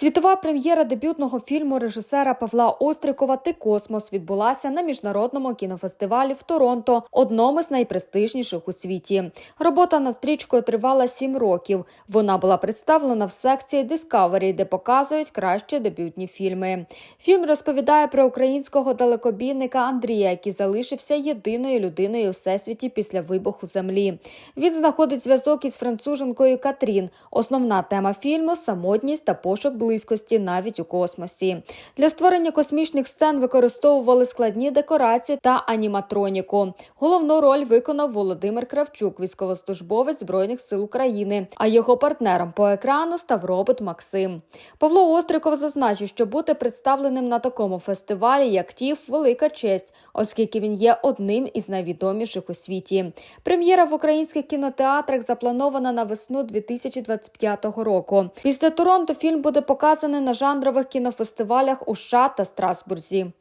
Світова прем'єра дебютного фільму режисера Павла Острикова Ти космос відбулася на міжнародному кінофестивалі в Торонто, одному з найпрестижніших у світі. Робота над стрічкою тривала сім років. Вона була представлена в секції Discovery, де показують кращі дебютні фільми. Фільм розповідає про українського далекобійника Андрія, який залишився єдиною людиною у всесвіті після вибуху землі. Він знаходить зв'язок із француженкою Катрін. Основна тема фільму самотність та пошук близькості навіть у космосі. Для створення космічних сцен використовували складні декорації та аніматроніку. Головну роль виконав Володимир Кравчук, військовослужбовець збройних сил України. А його партнером по екрану став робот Максим. Павло Остриков зазначив, що бути представленим на такому фестивалі, як ТІФ, велика честь, оскільки він є одним із найвідоміших у світі. Прем'єра в українських кінотеатрах запланована на весну 2025 року. Після Торонто фільм буде показаний на жанрових кінофестивалях у США та Страсбурзі.